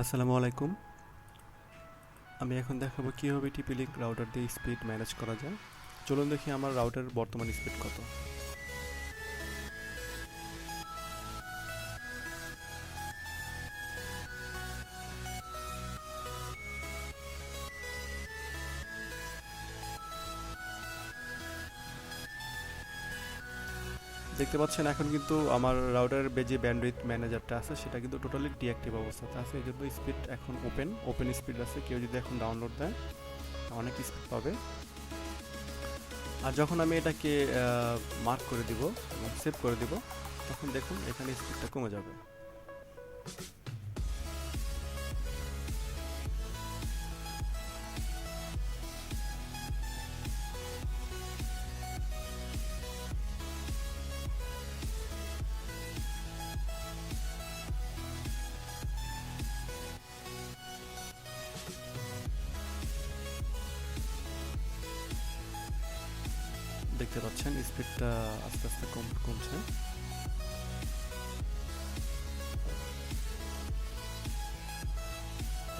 আসসালামু আলাইকুম। আমি এখন দেখাবো কীভাবে টিপিলিক রাউটার দিয়ে স্পিড ম্যানেজ করা যায়। চলুন দেখি আমার রাউটার বর্তমান স্পিড কত। দেখতে পাচ্ছেন, এখন কিন্তু আমার রাউটারের যে ব্যান্ডউইথ ম্যানেজারটা আছে, সেটা কিন্তু টোটালি ডিঅ্যাক্টিভ অবস্থাতে আছে। এই জন্য স্পিড এখন ওপেন ওপেন স্পিড আছে। কেউ যদি এখন ডাউনলোড দেয়, অনেক স্পিড পাবে। আর যখন আমি এটাকে মার্ক করে দিব এবং সেভ করে দিব, তখন দেখুন এখানে স্পিডটা কমে যাবে। দেখতে পাচ্ছেন স্পিডটা আস্তে আস্তে কম, কমছে।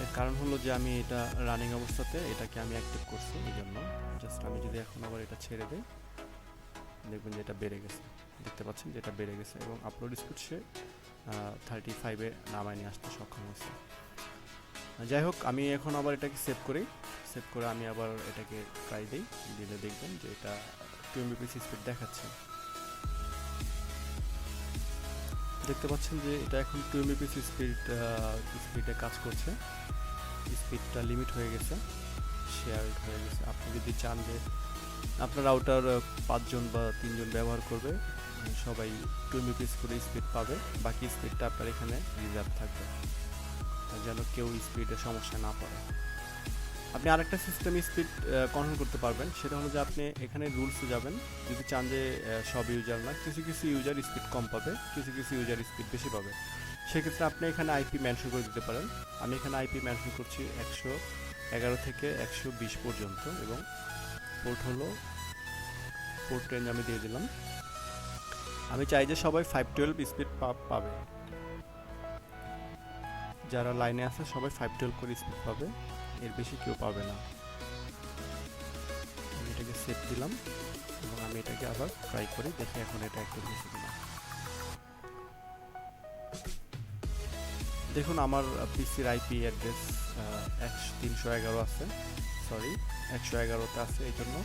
এর কারণ হলো যে আমি এটা রানিং অবস্থাতে, এটাকে আমি অ্যাক্টিভ করছি এই জন্য। জাস্ট আমি যদি এখন আবার এটা ছেড়ে দিই, দেখবেন যে এটা বেড়ে গেছে। দেখতে পাচ্ছেন যে এটা বেড়ে গেছে এবং আপলোড স্পিড সে থার্টি ফাইভে নামায় নিয়ে আসতে সক্ষম হয়েছে। যাই হোক, আমি এখন আবার এটাকে সেভ করি। সেভ করে আমি আবার এটাকে ট্রাই দিই। দিলে দেখবেন যে এটা টু এমবিপিএস স্পিড দেখাচ্ছে। দেখতে পাচ্ছেন যে এটা এখন টু এমবিপিএস স্পিড স্পিডে কাজ করছে। স্পিডটা লিমিট হয়ে গেছে শেয়ার হয়ে গেছে। আপনি যদি চান যে আপনার রাউটার পাঁচজন বা তিনজন ব্যবহার করবে সবাই টু এমবিপিএস করে স্পিড পাবে। বাকি স্পিডটা আপনার এখানে রিজার্ভ থাকবে। যেন কেউ স্পিডে সমস্যা না পড়ে। আপনি আরেকটা সিস্টেম স্পিড কন্ট্রোল করতে পারবেন। সেটা হলো যে আপনি এখানে রুলসে যাবেন। যদি চান যে সব ইউজার না কিছু কিছু ইউজার স্পিড কম পাবে, কিছু কিছু ইউজার স্পিড বেশি পাবে। সেক্ষেত্রে আপনি এখানে আইপি মেনশন করে দিতে পারেন। আমি এখানে আইপি মেনশন করছি একশো এগারো থেকে একশো বিশ পর্যন্ত এবং পোর্ট হলো পোর্ট রেঞ্জ আমি দিয়ে দিলাম। আমি চাই যে সবাই ফাইভ টুয়েলভ স্পিড পাবে। যারা লাইনে আছে, সবাই ফাইভ টুয়েলভ করে স্পিড পাবে। এর বেশি কেউ পাবে না। আমি এটাকে সেভ দিলাম এবং আমি এটাকে আবার ট্রাই করি, দেখি এখন এটা একটু বেশি কিনা। দেখুন, আমার পিসির আইপি অ্যাড্রেস একশো তিনশো এগারো আছে। সরি একশো এগারোতে আছে এই জন্য।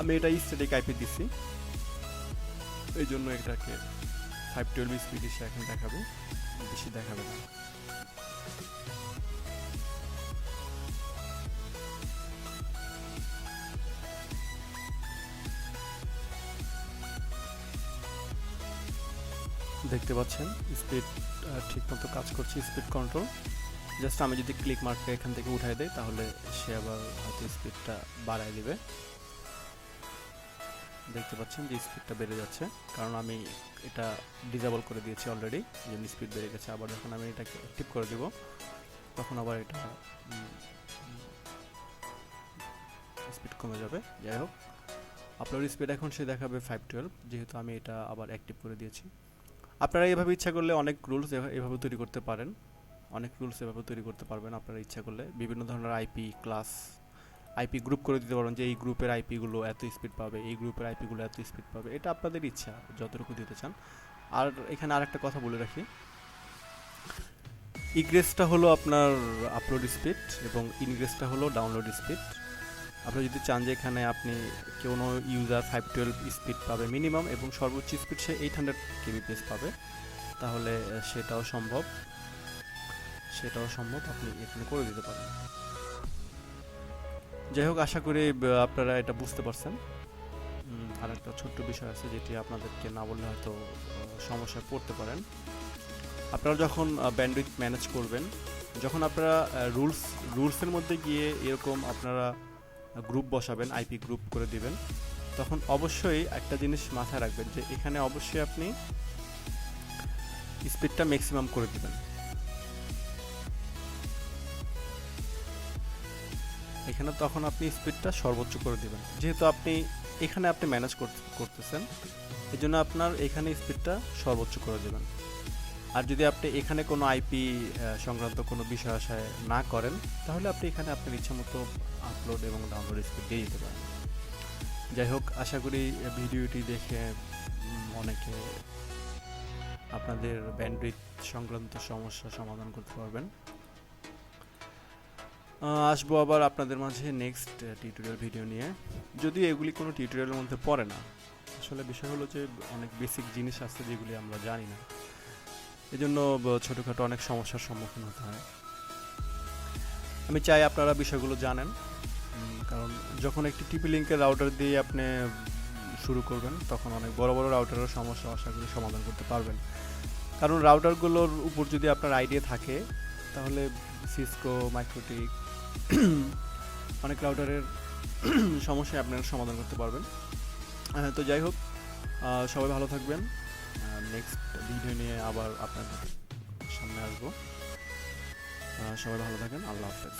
আমি এটা স্টেটিক আইপি দিছি। এই জন্য এটাকে ফাইভ টুয়েলভ স্পিড এসে এখন দেখাবে। বেশি দেখাবে না। দেখতে পাচ্ছেন স্পিড ঠিকমতো কাজ করছে স্পিড কন্ট্রোল জাস্ট আমি যদি ক্লিক মার্কটা এখান থেকে উঠাই দেয় তাহলে সে আবার হয়তো স্পিডটা বাড়ায় দিবে। দেখতে পাচ্ছেন যে স্পিডটা বেড়ে যাচ্ছে। কারণ আমি এটা ডিজেবল করে দিয়েছি অলরেডি যে স্পিড বেড়ে গেছে। আবার যখন আমি এটাকে অ্যাক্টিভ করে দেব, তখন আবার এটা স্পিড কমে যাবে। যাই হোক আপলোড স্পিড এখন সে দেখাবে ফাইভ টুয়েলভ যেহেতু আমি এটা আবার অ্যাক্টিভ করে দিয়েছি। আপনারা এভাবে ইচ্ছা করলে অনেক রুলস এভাবে তৈরি করতে পারেন। অনেক রুলস এভাবে তৈরি করতে পারবেন আপনারা ইচ্ছা করলে। বিভিন্ন ধরনের আইপি ক্লাস আইপি গ্রুপ করে দিতে পারেন যে এই গ্রুপের আইপিগুলো এত স্পিড পাবে, এই গ্রুপের আইপিগুলো এত স্পিড পাবে। এটা আপনাদের ইচ্ছা, যতটুকু দিতে চান। আর এখানে আরেকটা কথা বলে রাখি। ইগ্রেসটা হলো আপনার আপলোড স্পিড এবং ইনগ্রেসটা হলো ডাউনলোড স্পিড আপনি যদি চান যে এখানে আপনি কোনো ইউজার ফাইভ টুয়েলভ স্পিড পাবে মিনিমাম এবং সর্বোচ্চ স্পিড সে এইট হান্ড্রেড কেবিপিএস পাবে, তাহলে সেটাও সম্ভব। সেটাও সম্ভব, আপনি এখানে করে দিতে পারেন যাই হোক, আশা করি আপনারা এটা বুঝতে পারছেন। আর একটা ছোট্ট বিষয় আছে যেটি আপনাদেরকে না বললে হয়তো সমস্যায় পড়তে পারেন। আপনারা যখন ব্যান্ডউইথ ম্যানেজ করবেন, যখন আপনারা রুলস রুলসের মধ্যে গিয়ে এরকম আপনারা গ্রুপ বসাবেন আইপি গ্রুপ করে দিবেন, তখন অবশ্যই একটা জিনিস মাথায় রাখবেন যে এখানে অবশ্যই আপনি স্পিডটা ম্যাক্সিমাম করে দিবেন। এখানে তখন আপনি স্পিডটা সর্বোচ্চ করে দেবেন। যেহেতু আপনি এখানে আপনি ম্যানেজ করতেছেন এই জন্য আপনার এখানে স্পিডটা সর্বোচ্চ করে দেবেন। আর যদি আপনি এখানে কোনো আইপি সংক্রান্ত কোনো বিষয় আশায় না করেন, তাহলে আপনি এখানে আপনার ইচ্ছা মতো আপলোড এবং ডাউনলোড স্পিড দিয়ে দিতে পারেন। যাই হোক, আশা করি ভিডিওটি দেখে অনেকে আপনাদের ব্যান্ডউইথ সংক্রান্ত সমস্যা সমাধান করতে পারবেন। আসব আবার আপনাদের মাঝে নেক্সট টিউটোরিয়াল ভিডিও নিয়ে। যদি এগুলি কোনো টিউটোরিয়ালের মধ্যে পড়ে না। আসলে বিষয় হলো যে অনেক বেসিক জিনিস আছে যেগুলি আমরা জানি না। এই জন্য ছোটোখাটো অনেক সমস্যার সম্মুখীন হতে হয়। আমি চাই আপনারা বিষয়গুলো জানেন। কারণ যখন একটি টিপি লিঙ্কের রাউটার দিয়ে আপনি শুরু করবেন, তখন অনেক বড় বড় রাউটারের সমস্যা আশা করি সমাধান করতে পারবেন। কারণ রাউটারগুলোর উপর যদি আপনার আইডিয়া থাকে, তাহলে সিসকো মাইক্রোটিক অনেক রাউটারের সমস্যায় আপনারা সমাধান করতে পারবেন। তো যাই হোক সবাই ভালো থাকবেন। নেক্সট ভিডিও নিয়ে আবার আপনাদের সামনে আসব। সবাই ভালো থাকেন। আল্লাহ হাফেজ।